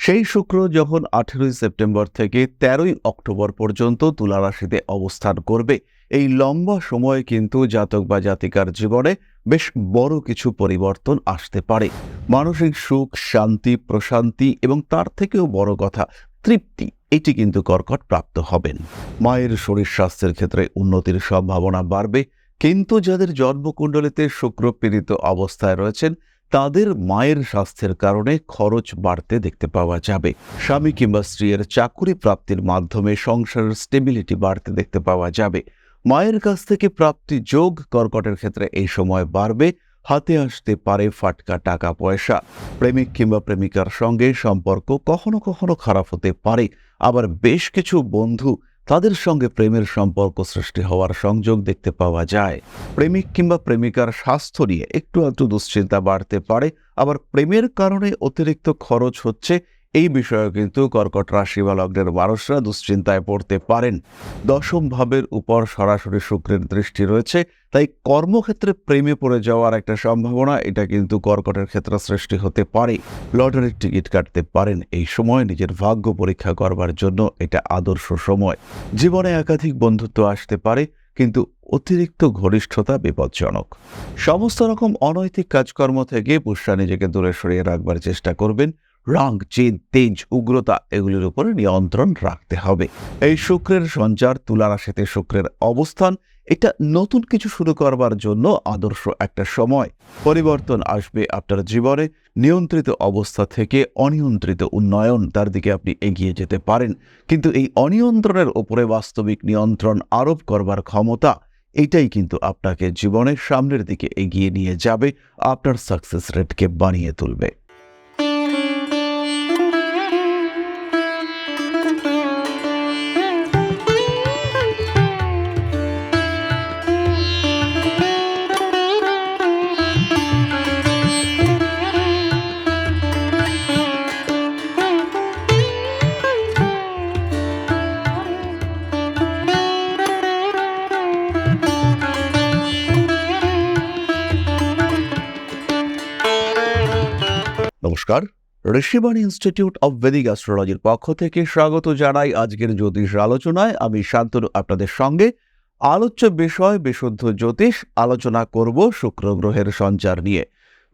সেই শুক্র যখন আঠেরোই সেপ্টেম্বর থেকে তেরোই অক্টোবর পর্যন্ত তুলা রাশিতে অবস্থান করবে, এই লম্বা সময়ে কিন্তু জাতক বা জাতিকার জীবনে বেশ বড় কিছু পরিবর্তন আসতে পারে। মানসিক সুখ, শান্তি, প্রশান্তি এবং তার থেকেও বড় কথা, তৃপ্তি, এটি কিন্তু কর্কট প্রাপ্ত হবেন। মায়ের শরীর স্বাস্থ্যের ক্ষেত্রে উন্নতির সম্ভাবনা বাড়বে, কিন্তু যাদের জন্মকুণ্ডলিতে শুক্র পীড়িত অবস্থায় রয়েছেন তাদের মায়ের স্বাস্থ্যের কারণে খরচ বাড়তে দেখতে পাওয়া যাবে। স্বামী কিংবা স্ত্রীর চাকুরি প্রাপ্তির মাধ্যমে সংসারের স্টেবিলিটি বাড়তে দেখতে পাওয়া যাবে। মায়ের কাছ থেকে প্রাপ্তি যোগ কর্কটের ক্ষেত্রে এই সময় বাড়বে, হাতে আসতে পারে ফাটকা টাকা পয়সা প্রেমিক কিংবা প্রেমিকার সঙ্গে সম্পর্ক কখনো কখনো খারাপ হতে পারে। আবার বেশ কিছু বন্ধু তাদের সঙ্গে প্রেমের সম্পর্ক সৃষ্টি হওয়ার সংযোগ দেখতে পাওয়া যায়। প্রেমিক কিংবা প্রেমিকার স্বাস্থ্য নিয়ে একটু একটু দুশ্চিন্তা বাড়তে পারে, আবার প্রেমের কারণে অতিরিক্ত খরচ হচ্ছে এই বিষয়ে কিন্তু কর্কট রাশি বা লগ্নের মানুষরা দুশ্চিন্তায় পড়তে পারেন। দশম ভাবের উপর সরাসরি শুক্রের দৃষ্টি রয়েছে, তাই কর্মক্ষেত্রে প্রেমে পড়ে যাওয়ার একটা সম্ভাবনা, এটা কিন্তু কর্কটের ক্ষেত্রে সৃষ্টি হতে পারে। লটারির টিকিট কাটতে পারেন, এই সময় নিজের ভাগ্য পরীক্ষা করবার জন্য এটা আদর্শ সময়। জীবনে একাধিক বন্ধুত্ব আসতে পারে, কিন্তু অতিরিক্ত ঘনিষ্ঠতা বিপজ্জনক। সমস্ত রকম অনৈতিক কাজকর্ম থেকে পুষ্যা নিজেকে দূরে সরিয়ে রাখবার চেষ্টা করবেন রং জেদ তেজ, উগ্রতা, এগুলির উপরে নিয়ন্ত্রণ রাখতে হবে। এই শুক্রের সঞ্চার, তুলা রাশিতে শুক্রের অবস্থান, এটা নতুন কিছু শুরু করবার জন্য আদর্শ একটা সময়। পরিবর্তন আসবে আপনার জীবনে, নিয়ন্ত্রিত অবস্থা থেকে অনিয়ন্ত্রিত উন্নয়ন তার দিকে আপনি এগিয়ে যেতে পারেন। কিন্তু এই অনিয়ন্ত্রণের ওপরে বাস্তবিক নিয়ন্ত্রণ আরোপ করবার ক্ষমতা, এটাই কিন্তু আপনাকে জীবনের সামনের দিকে এগিয়ে নিয়ে যাবে, আপনার সাকসেস রেটকে বানিয়ে তুলবে। নমস্কার। ঋষিবাণী ইনস্টিটিউট অব বেদিক অ্যাস্ট্রোলজির পক্ষ থেকে স্বাগত জানাই আজকের জ্যোতিষ আলোচনায়। আমি শান্তনু, আপনাদের সঙ্গে। আলোচ্য বিষয়, বিশুদ্ধ জ্যোতিষ, আলোচনা করব শুক্র গ্রহের সঞ্চার নিয়ে।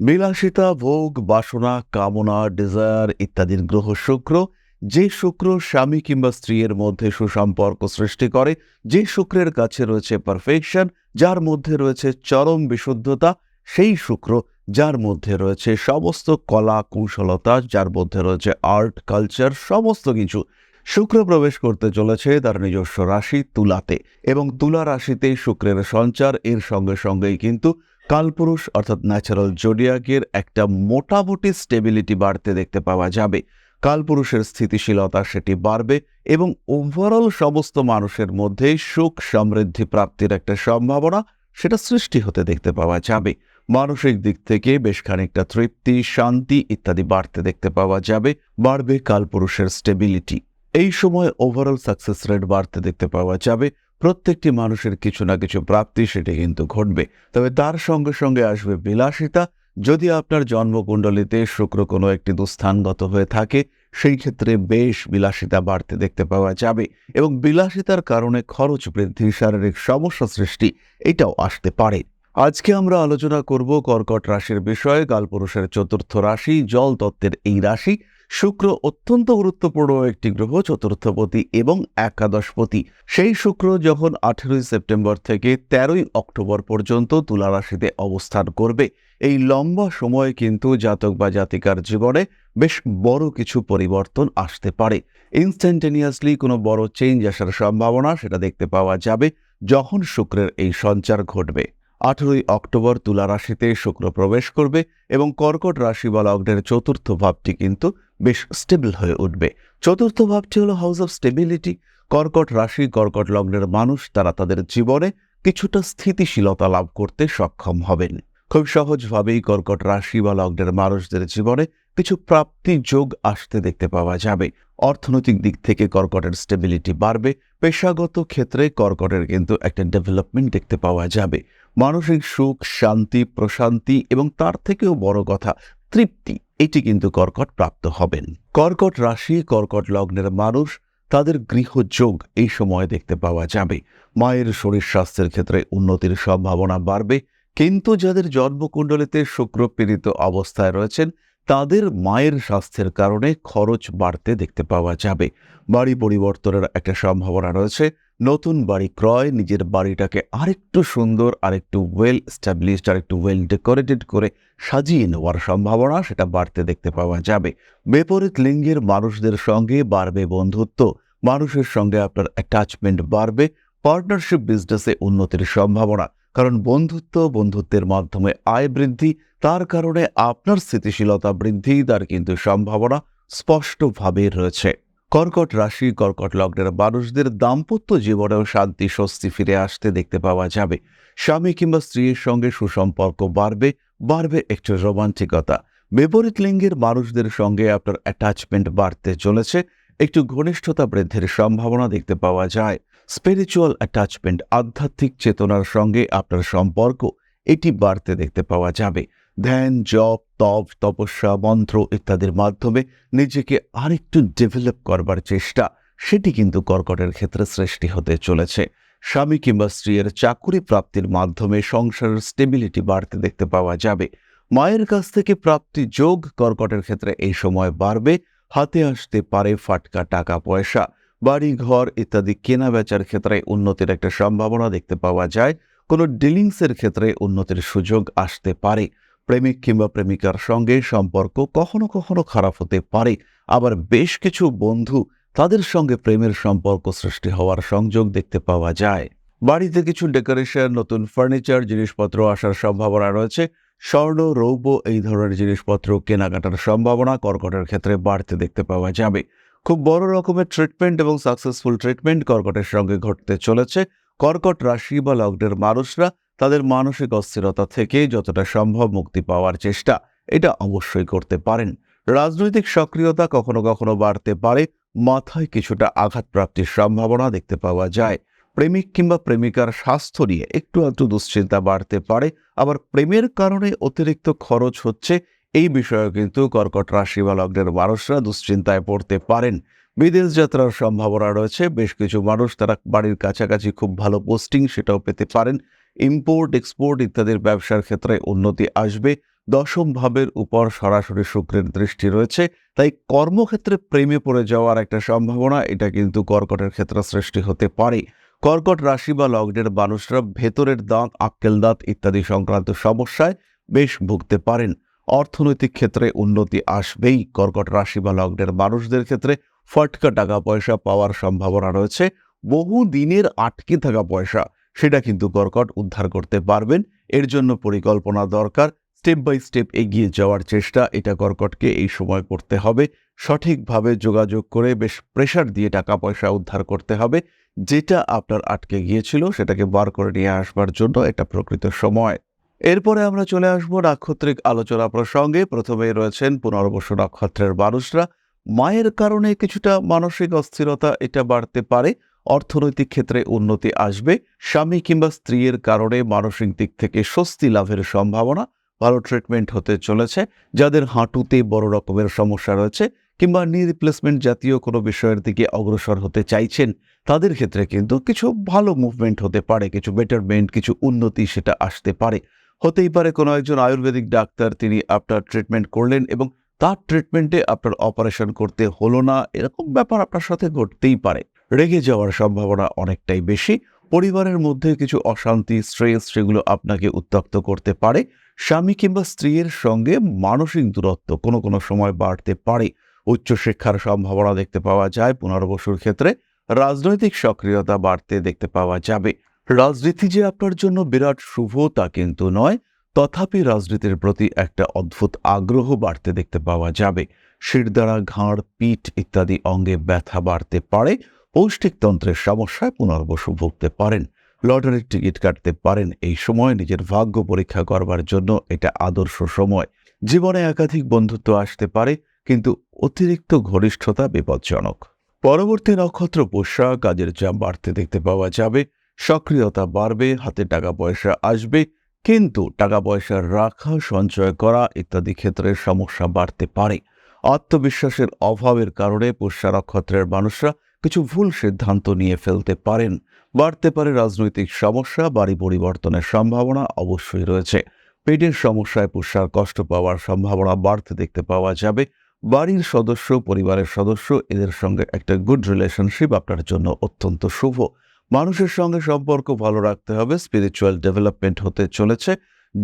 বিলাসিতা, ভোগ, বাসনা, কামনা ডিজায়ার ইত্যাদির গ্রহ শুক্র। যে শুক্র স্বামী কিংবা স্ত্রীর মধ্যে সুসম্পর্ক সৃষ্টি করে, যে শুক্রের কাছে রয়েছে পারফেকশন যার মধ্যে রয়েছে চরম বিশুদ্ধতা সেই শুক্র যার মধ্যে রয়েছে সমস্ত কলা কৌশলতা, যার মধ্যে রয়েছে আর্ট কালচার সমস্ত কিছু। শুক্র প্রবেশ করতে চলেছে তার নিজস্ব রাশি তুলাতে এবং তুলা রাশিতে শুক্রের সঞ্চার, এর সঙ্গে সঙ্গেই কিন্তু কালপুরুষ অর্থাৎ ন্যাচারাল জোডিয়াকের একটা মোটামুটি স্টেবিলিটি বাড়তে দেখতে পাওয়া যাবে। কালপুরুষের স্থিতিশীলতা সেটি বাড়বে এবং ওভারঅল সমস্ত মানুষের মধ্যে সুখ সমৃদ্ধি প্রাপ্তির একটা সম্ভাবনা সেটা সৃষ্টি হতে দেখতে পাওয়া যাবে। মানসিক দিক থেকে বেশ খানিকটা তৃপ্তি, শান্তি ইত্যাদি বাড়তে দেখতে পাওয়া যাবে, বাড়বে কালপুরুষের স্টেবিলিটি এই সময় ওভারঅল সাকসেস রেট বাড়তে দেখতে পাওয়া যাবে, প্রত্যেকটি মানুষের কিছু না কিছু প্রাপ্তি সেটি কিন্তু ঘটবে। তবে তার সঙ্গে সঙ্গে আসবে বিলাসিতা। যদি আপনার জন্মকুণ্ডলিতে শুক্র কোনো একটি দুস্থানগত হয়ে থাকে, সেই ক্ষেত্রে বেশ বিলাসিতা বাড়তে দেখতে পাওয়া যাবে এবং বিলাসিতার কারণে খরচ বৃদ্ধি, শারীরিক সমস্যা সৃষ্টি, এটাও আসতে পারে। আজকে আমরা আলোচনা করব কর্কট রাশির বিষয়ে। কালপুরুষের চতুর্থ রাশি, জল তত্ত্বের এই রাশি। শুক্র অত্যন্ত গুরুত্বপূর্ণ একটি গ্রহ, চতুর্থপতি এবং একাদশপতি। সেই শুক্র যখন আঠেরোই সেপ্টেম্বর থেকে তেরোই অক্টোবর পর্যন্ত তুলা রাশিতে অবস্থান করবে। এই লম্বা সময়ে কিন্তু জাতক বা জাতিকার জীবনে বেশ বড় কিছু পরিবর্তন আসতে পারে। ইনস্ট্যান্টেনিয়াসলি কোনো বড় চেঞ্জ আসার সম্ভাবনা, সেটা দেখতে পাওয়া যাবে যখন শুক্রের এই সঞ্চার ঘটবে। আঠেরোই অক্টোবর তুলা রাশিতে শুক্র প্রবেশ করবে এবং কর্কট রাশি বা লগ্নের চতুর্থ ভাবটি কিন্তু বেশ স্টেবল হয়ে উঠবে। চতুর্থ ভাবটি হলো হাউস অফ স্টেবিলিটি কর্কট রাশি, কর্কট লগ্নের মানুষ, তারা তাদের জীবনে কিছুটা স্থিতিশীলতা লাভ করতে সক্ষম হবেন। খুব সহজভাবেই কর্কট রাশি বা লগ্নের মানুষদের জীবনে কিছু প্রাপ্তি যোগ আসতে দেখতে পাওয়া যাবে। অর্থনৈতিক দিক থেকে কর্কটের স্টেবিলিটি বাড়বে। পেশাগত ক্ষেত্রে কর্কটের কিন্তু একটা ডেভেলপমেন্ট দেখতে পাওয়া যাবে। মানসিক সুখ, শান্তি, প্রশান্তি এবং তার থেকেও বড় কথা, তৃপ্তি। এটি কিন্তু কর্কট প্রাপ্ত হবেন। কর্কট রাশি, কর্কট লগ্নের মানুষ, তাদের গৃহযোগ এই সময় দেখতে পাওয়া যাবে। মায়ের শরীর স্বাস্থ্যের ক্ষেত্রে উন্নতির সম্ভাবনা বাড়বে। কিন্তু যাদের জন্মকুণ্ডলিতে শুক্র পীড়িত অবস্থায় রয়েছেন, তাদের মায়ের স্বাস্থ্যের কারণে খরচ বাড়তে দেখতে পাওয়া যাবে। বাড়ি পরিবর্তনের একটা সম্ভাবনা রয়েছে। নতুন বাড়ি ক্রয়, নিজের বাড়িটাকে আরেকটু সুন্দর, আরেকটু ওয়েল স্ট্যাবলিশড আরেকটু ওয়েল ডেকোরেটেড করে সাজিয়ে নেওয়ার সম্ভাবনা সেটা বাড়তে দেখতে পাওয়া যাবে। বিপরীত লিঙ্গের মানুষদের সঙ্গে বাড়বে বন্ধুত্ব, মানুষের সঙ্গে আপনার অ্যাটাচমেন্ট বাড়বে পার্টনারশিপ বিজনেসে উন্নতির সম্ভাবনা, কারণ বন্ধুত্ব বন্ধুত্বের মাধ্যমে আয় বৃদ্ধি, তার কারণে আপনার স্থিতিশীলতা বৃদ্ধি তার কিন্তু সম্ভাবনা স্পষ্টভাবে রয়েছে। কর্কট রাশি, কর্কট লগ্নের মানুষদের দাম্পত্য জীবনেও শান্তি, স্বস্তি ফিরে আসতে দেখতে পাওয়া যাবে। স্বামী কিংবা স্ত্রীর সঙ্গে সুসম্পর্ক বাড়বে বাড়বে একটু রোমান্টিকতা। বিপরীত লিঙ্গের মানুষদের সঙ্গে আপনার অ্যাটাচমেন্ট বাড়তে চলেছে, একটু ঘনিষ্ঠতা বৃদ্ধির সম্ভাবনা দেখতে পাওয়া যায়। স্পিরিচুয়াল অ্যাটাচমেন্ট আধ্যাত্মিক চেতনার সঙ্গে আপনার সম্পর্ক, এটি বাড়তে দেখতে পাওয়া যাবে। ধ্যান, জপ, তপ, তপস্যা, মন্ত্র ইত্যাদির মাধ্যমে নিজেকে আরেকটু ডেভেলপ করবার চেষ্টা, সেটি কিন্তু কর্কটের ক্ষেত্রে সৃষ্টি হতে চলেছে। স্বামী কিংবা স্ত্রীর চাকুরি প্রাপ্তির মাধ্যমে সংসারের স্টেবিলিটি বাড়তে দেখতে পাওয়া যাবে। মায়ের কাছ থেকে প্রাপ্তি যোগ কর্কটের ক্ষেত্রে এই সময় বাড়বে, হাতে আসতে পারে ফাটকা টাকা পয়সা, বাড়ি, ঘর ইত্যাদি কেনা বেচার ক্ষেত্রে উন্নতির একটা সম্ভাবনা দেখতে পাওয়া যায়। কোনো ডিলিংসের ক্ষেত্রে উন্নতির সুযোগ আসতে পারে। প্রেমিক কিংবা প্রেমিকার সঙ্গে সম্পর্ক কখনো কখনো খারাপ হতে পারে। আবার বেশ কিছু বন্ধু তাদের সঙ্গে প্রেমের সম্পর্ক সৃষ্টি হওয়ার সংযোগ দেখতে পাওয়া যায়। বাড়িতে কিছু ডেকোরেশন, নতুন ফার্নিচার, জিনিসপত্র আসার সম্ভাবনা রয়েছে। স্বর্ণ, রৌপ্য এই ধরনের জিনিসপত্র কেনাকাটার সম্ভাবনা কর্কটের ক্ষেত্রে বাড়তে দেখতে পাওয়া যাবে। খুব বড় রকমের ট্রিটমেন্ট এবং সাকসেসফুল ট্রিটমেন্ট কর্কটের সঙ্গে ঘটতে চলেছে। কর্কট রাশি বা লগ্নের মানুষরা তাদের মানসিক অস্থিরতা থেকে যতটা সম্ভব মুক্তি পাওয়ার চেষ্টা। এটা অবশ্যই করতে পারেন। রাজনৈতিক সক্রিয়তা কখনো কখনো বাড়তে পারে, মাথায় কিছুটা আঘাত প্রাপ্তির সম্ভাবনা দেখতে পাওয়া যায়। প্রেমিক কিংবা প্রেমিকার স্বাস্থ্য নিয়ে একটু একটু দুশ্চিন্তা বাড়তে পারে, আবার প্রেমের কারণে অতিরিক্ত খরচ হচ্ছে, এই বিষয়ে কিন্তু কর্কট রাশি বা লগ্নের মানুষরা দুশ্চিন্তায় পড়তে পারেন। বিদেশ যাত্রার সম্ভাবনা রয়েছে, বেশ কিছু মানুষ তারা বাড়ির কাছাকাছি খুব ভালো পোস্টিং সেটাও পেতে পারেন। ইম্পোর্ট এক্সপোর্ট ইত্যাদির ব্যবসার ক্ষেত্রে উন্নতি আসবে। দশম ভাবের উপর সরাসরি শুক্রের দৃষ্টি রয়েছে। তাই কর্মক্ষেত্রে প্রেমে পড়ে যাওয়ার একটা সম্ভাবনা, এটা কিন্তু কর্কটের ক্ষেত্রে সৃষ্টি হতে পারে। কর্কট রাশি বা লগ্নের মানুষরা ভেতরের দাঁত, আক্কেল দাঁত ইত্যাদি সংক্রান্ত সমস্যায় বেশ ভুগতে পারেন। অর্থনৈতিক ক্ষেত্রে উন্নতি আসবেই। কর্কট রাশি বা লগ্নের মানুষদের ক্ষেত্রে ফটকা টাকা পয়সা পাওয়ার সম্ভাবনা রয়েছে। বহু দিনের আটকে থাকা পয়সা সেটা কিন্তু কর্কট উদ্ধার করতে পারবেন। এর জন্য পরিকল্পনা দরকার। স্টেপ বাই স্টেপ এগিয়ে যাওয়ার চেষ্টা, এটা কর্কটকে এই সময় করতে হবে। সঠিকভাবে যোগাযোগ করে বেশ প্রেশার দিয়ে টাকা পয়সা উদ্ধার করতে হবে। যেটা আপনার আটকে গিয়েছিল, সেটাকে বার করে নিয়ে আসবার জন্য এটা প্রকৃত সময়। এরপরে আমরা চলে আসব নাক্ষত্রিক আলোচনা প্রসঙ্গে। প্রথমেই রয়েছেন পুনর্বসু নক্ষত্রের মানুষরা। মায়ের কারণে কিছুটা মানসিক অস্থিরতা এটা বাড়তে পারে। অর্থনৈতিক ক্ষেত্রে উন্নতি আসবে, স্বামী কিংবা স্ত্রীর কারণে মানসিক দিক থেকে স্বস্তি লাভের সম্ভাবনা ভালো ট্রিটমেন্ট হতে চলেছে। যাদের হাঁটুতে বড় রকমের সমস্যা রয়েছে কিংবা নি রিপ্লেসমেন্ট জাতীয় কোনো বিষয়ের দিকে অগ্রসর হতে চাইছেন, তাদের ক্ষেত্রে কিন্তু কিছু ভালো মুভমেন্ট হতে পারে, কিছু বেটারমেন্ট কিছু উন্নতি সেটা আসতে পারে। হতেই পারে কোনো একজন আয়ুর্বেদিক ডাক্তার, তিনি আপনার ট্রিটমেন্ট করলেন এবং তার ট্রিটমেন্টে আপনার অপারেশন করতে হলো না, এরকম ব্যাপার আপনার সাথে ঘটতেই পারে। রেগে যাওয়ার সম্ভাবনা অনেকটাই বেশি। পরিবারের মধ্যে কিছু অশান্তি, স্ট্রেস সেগুলো আপনাকে উত্তক্ত করতে পারে। স্বামী কিংবা স্ত্রীর সঙ্গে মানসিক দূরত্ব কোনো কোনো সময় বাড়তে পারে। উচ্চশিক্ষার সম্ভাবনা দেখতে পাওয়া যায় পুনর্বসুর ক্ষেত্রে। রাজনৈতিক সক্রিয়তা বাড়তে দেখতে পাওয়া যাবে। রাজনীতি যে আপনার জন্য বিরাট শুভ তা কিন্তু নয়। তথাপি রাজনীতির প্রতি একটা অদ্ভুত আগ্রহ বাড়তে দেখতে পাওয়া যাবে। শিরদাঁড়া, ঘাড়, পিঠ ইত্যাদি অঙ্গে ব্যথা বাড়তে পারে। পৌষ্টিকতন্ত্রের সমস্যায় পুনর্বসু ভুগতে পারেন। লটারির টিকিট কাটতে পারেন। এই সময় নিজের ভাগ্য পরীক্ষা করবার জন্য এটা আদর্শ সময়। জীবনে একাধিক বন্ধুত্ব আসতে পারে, কিন্তু অতিরিক্ত ঘনিষ্ঠতা বিপজ্জনক। পরবর্তী নক্ষত্র পোষা, কাজের চাপ বাড়তে দেখতে পাওয়া যাবে। সক্রিয়তা বাড়বে, হাতে টাকা পয়সা আসবে, কিন্তু টাকা পয়সা রাখা, সঞ্চয় করা ইত্যাদি ক্ষেত্রে সমস্যা বাড়তে পারে। আত্মবিশ্বাসের অভাবের কারণে পোষা নক্ষত্রের মানুষরা কিছু ভুল সিদ্ধান্ত নিয়ে ফেলতে পারেন। বাড়তে পারে রাজনৈতিক সমস্যা, বাড়ি পরিবর্তনের সম্ভাবনা অবশ্যই রয়েছে। পেটের সমস্যায় পুষ্যার কষ্ট পাওয়ার সম্ভাবনা বাড়তে দেখতে পাওয়া যাবে। বাড়ির সদস্য, পরিবারের সদস্য, এদের সঙ্গে একটা গুড রিলেশনশিপ আপনার জন্য অত্যন্ত শুভ। মানুষের সঙ্গে সম্পর্ক ভালো রাখতে হবে স্পিরিচুয়াল ডেভেলপমেন্ট হতে চলেছে।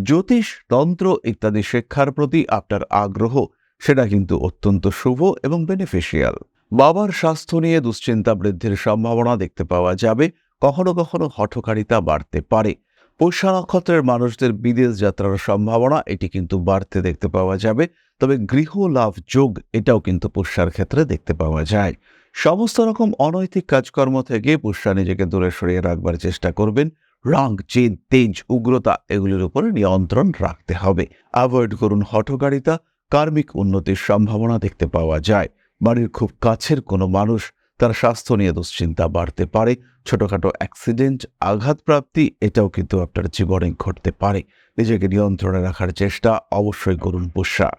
জ্যোতিষ, তন্ত্র ইত্যাদি শিক্ষার প্রতি আপনার আগ্রহ, সেটা কিন্তু অত্যন্ত শুভ এবং বেনিফিশিয়াল বাবার স্বাস্থ্য নিয়ে দুশ্চিন্তা বৃদ্ধির সম্ভাবনা দেখতে পাওয়া যাবে। কখনো কখনো হঠকারিতা বাড়তে পারে। পৌষা নক্ষত্রের মানুষদের বিদেশ যাত্রার সম্ভাবনা, এটি কিন্তু বাড়তে দেখতে পাওয়া যাবে। তবে গৃহ লাভ যোগ, এটাও কিন্তু পুষ্যার ক্ষেত্রে দেখতে পাওয়া যায়। সমস্ত রকম অনৈতিক কাজকর্ম থেকে পুষ্যা নিজেকে দূরে সরিয়ে রাখবার চেষ্টা করবেন। রাং জেদ, তেজ, উগ্রতা, এগুলির উপরে নিয়ন্ত্রণ রাখতে হবে। অ্যাভয়েড করুন হঠকারিতা। কার্মিক উন্নতির সম্ভাবনা দেখতে পাওয়া যায়। বাড়ির খুব কাছের কোনো মানুষ তার স্বাস্থ্য নিয়ে দুশ্চিন্তা বাড়তে পারে, ছোটখাটো অ্যাক্সিডেন্ট আঘাতপ্রাপ্তি, এটাও কিন্তু আপনার জীবনে ঘটতে পারে। নিজেকে নিয়ন্ত্রণে রাখার চেষ্টা অবশ্যই করুন পোষা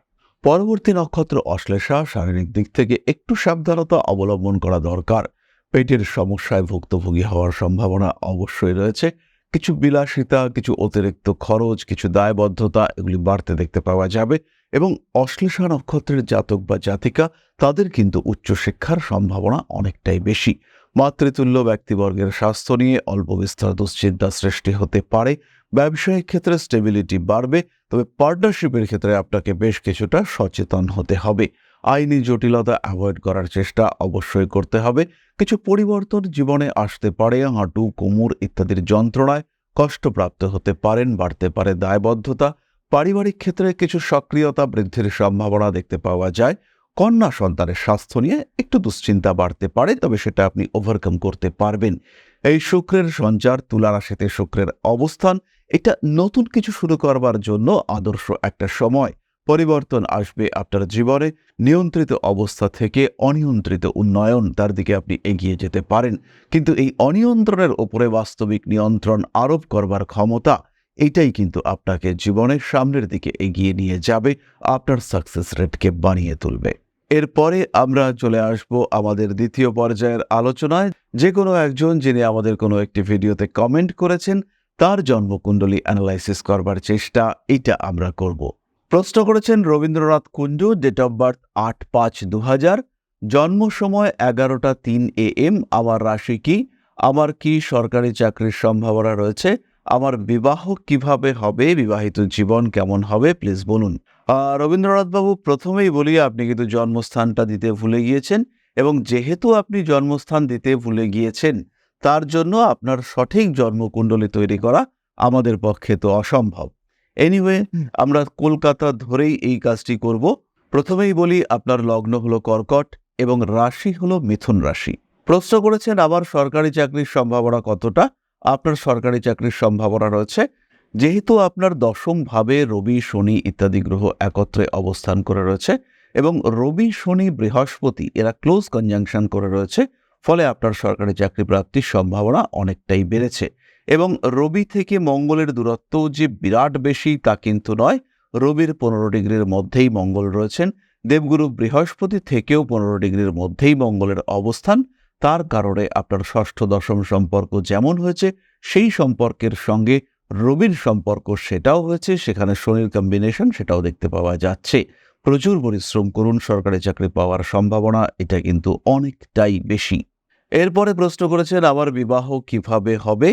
পরবর্তী নক্ষত্র অশ্লেষা, শারীরিক দিক থেকে একটু সাবধানতা অবলম্বন করা দরকার। পেটের সমস্যায় ভুক্তভোগী হওয়ার সম্ভাবনা অবশ্যই রয়েছে। কিছু বিলাসিতা, কিছু অতিরিক্ত খরচ, কিছু দায়বদ্ধতা, এগুলি বাড়তে দেখতে পাওয়া যাবে। এবং অশ্লেষা নক্ষত্রের জাতক বা জাতিকা, তাদের কিন্তু উচ্চশিক্ষার সম্ভাবনা অনেকটাই বেশি। মাতৃতুল্য ব্যক্তিবর্গের স্বাস্থ্য নিয়ে অল্প বিস্তর দুশ্চিন্তা সৃষ্টি হতে পারে, ব্যবসায়িক ক্ষেত্রে স্টেবিলিটি বাড়বে, তবে পার্টনারশিপের ক্ষেত্রে আপনাকে বেশ কিছুটা সচেতন হতে হবে। আইনি জটিলতা অ্যাভয়েড করার চেষ্টা অবশ্যই করতে হবে। কিছু পরিবর্তন জীবনে আসতে পারে, হাঁটু, কোমর ইত্যাদির যন্ত্রণায় কষ্টপ্রাপ্ত হতে পারেন, বাড়তে পারে দায়বদ্ধতা পারিবারিক ক্ষেত্রে কিছু সক্রিয়তা বৃদ্ধির সম্ভাবনা দেখতে পাওয়া যায়। কন্যা সন্তানের স্বাস্থ্য নিয়ে একটু দুশ্চিন্তা বাড়তে পারে, তবে সেটা আপনি ওভারকাম করতে পারবেন। এই শুক্রের সঞ্চার, তুলা রাশিতে শুক্রের অবস্থান, এটা নতুন কিছু শুরু করবার জন্য আদর্শ একটা সময়। পরিবর্তন আসবে আপনার জীবনে, নিয়ন্ত্রিত অবস্থা থেকে অনিয়ন্ত্রিত উন্নয়ন তার দিকে আপনি এগিয়ে যেতে পারেন। কিন্তু এই অনিয়ন্ত্রণের ওপরে বাস্তবিক নিয়ন্ত্রণ আরোপ করবার ক্ষমতা এটাই কিন্তু আপনাকে জীবনের সামনের দিকে এগিয়ে নিয়ে যাবে, আপনার সাকসেস রেটকে বানিয়ে তুলবে। এরপরে আমরা চলে আসব আমাদের দ্বিতীয় পর্যায়ের আলোচনায়। যে কোনো একজন যিনি আমাদের কোনো একটি ভিডিওতে কমেন্ট করেছেন, তার জন্মকুণ্ডলী অ্যানালাইসিস করবার চেষ্টা এটা আমরা করব। প্রশ্ন করেছেন Rabindranath Kundu date of birth আট পাঁচ দু হাজার জন্ম সময় এগারোটা তিন এ এম আমার রাশি কি? আমার কি সরকারি চাকরির সম্ভাবনা রয়েছে? আমার বিবাহ কীভাবে হবে বিবাহিত জীবন কেমন হবে প্লিজ বলুন। রবীন্দ্রনাথবাবু প্রথমেই বলি আপনি কিন্তু জন্মস্থানটা দিতে ভুলে গিয়েছেন এবং যেহেতু আপনি জন্মস্থান দিতে ভুলে গিয়েছেন তার জন্য আপনার সঠিক জন্মকুণ্ডলী তৈরি করা আমাদের পক্ষে তো অসম্ভব। এনিওয়ে আমরা কলকাতা ধরেই এই কাজটি করব। প্রথমেই বলি আপনার লগ্ন হলো কর্কট এবং রাশি হলো মিথুন রাশি। প্রশ্ন করেছেন আমার সরকারি চাকরির সম্ভাবনা কতটা? আপনার সরকারি চাকরির সম্ভাবনা রয়েছে। যেহেতু আপনার দশম ভাবে রবি, শনি ইত্যাদি গ্রহ একত্রে অবস্থান করে রয়েছে এবং রবি, শনি, বৃহস্পতি এরা ক্লোজ কনজাংশন করে রয়েছে, ফলে আপনার সরকারি চাকরি প্রাপ্তির সম্ভাবনা অনেকটাই বেড়েছে। এবং রবি থেকে মঙ্গলের দূরত্ব যে বিরাট বেশি তা কিন্তু নয়, রবির পনেরো ডিগ্রির মধ্যেই মঙ্গল রয়েছেন, দেবগুরু বৃহস্পতি থেকেও পনেরো ডিগ্রির মধ্যেই মঙ্গলের অবস্থান তার কারণে আপনার ষষ্ঠ দশম সম্পর্ক যেমন হয়েছে, সেই সম্পর্কের সঙ্গে রবির সম্পর্ক সেটাও হয়েছে, সেখানে শনির কম্বিনেশন সেটাও দেখতে পাওয়া যাচ্ছে। প্রচুর পরিশ্রম করুন, সরকারি চাকরি পাওয়ার সম্ভাবনা এটা কিন্তু অনেকটাই বেশি। এরপরে প্রশ্ন করেছেন, আমার বিবাহ কীভাবে হবে?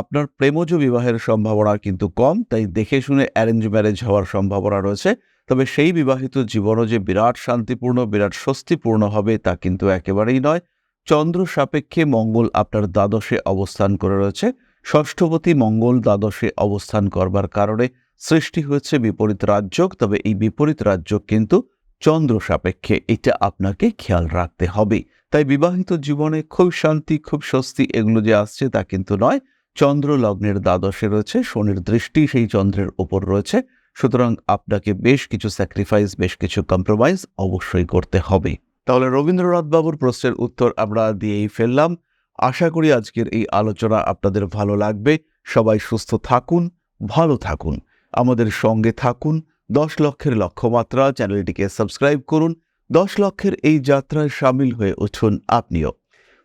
আপনার প্রেমজ বিবাহের সম্ভাবনা কিন্তু কম, তাই দেখে শুনে অ্যারেঞ্জ ম্যারেজ হওয়ার সম্ভাবনা রয়েছে। তবে সেই বিবাহিত জীবনও যে বিরাট শান্তিপূর্ণ, বিরাট স্বস্তিপূর্ণ হবে তা কিন্তু একেবারেই নয়। চন্দ্র সাপেক্ষে মঙ্গল আপনার দ্বাদশে অবস্থান করে রয়েছে। ষষ্ঠপতি মঙ্গল দ্বাদশে অবস্থান করবার কারণে সৃষ্টি হয়েছে বিপরীত রাজ্যক তবে এই বিপরীত রাজ্যক কিন্তু চন্দ্র সাপেক্ষে, এটা আপনাকে খেয়াল রাখতে হবে। তাই বিবাহিত জীবনে খুব শান্তি, খুব স্বস্তি এগুলো যে আসছে তা কিন্তু নয়। চন্দ্র লগ্নের দ্বাদশে রয়েছে, শনির দৃষ্টি সেই চন্দ্রের ওপর রয়েছে। সুতরাং আপনাকে বেশ কিছু স্যাক্রিফাইস বেশ কিছু কম্প্রোমাইজ অবশ্যই করতে হবে। তাহলে রবীন্দ্রনাথ বাবুর প্রশ্নের উত্তর আমরা দিয়েই ফেললাম। আশা করি আজকের এই আলোচনা আপনাদের ভালো লাগবে। সবাই সুস্থ থাকুন, ভালো থাকুন। আমাদের সঙ্গে থাকুন। দশ লক্ষের লক্ষ্যমাত্রা চ্যানেলটিকে সাবস্ক্রাইব করুন। দশ লক্ষের এই যাত্রায় সামিল হয়ে উঠুন আপনিও।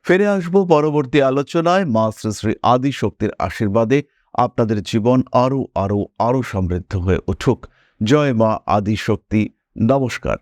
ফিরে আসব পরবর্তী আলোচনায়। মা শ্রী শ্রী আদি শক্তির আশীর্বাদে আপনাদের জীবন আরও আরও আরও সমৃদ্ধ হয়ে উঠুক। জয় মা আদি শক্তি নমস্কার।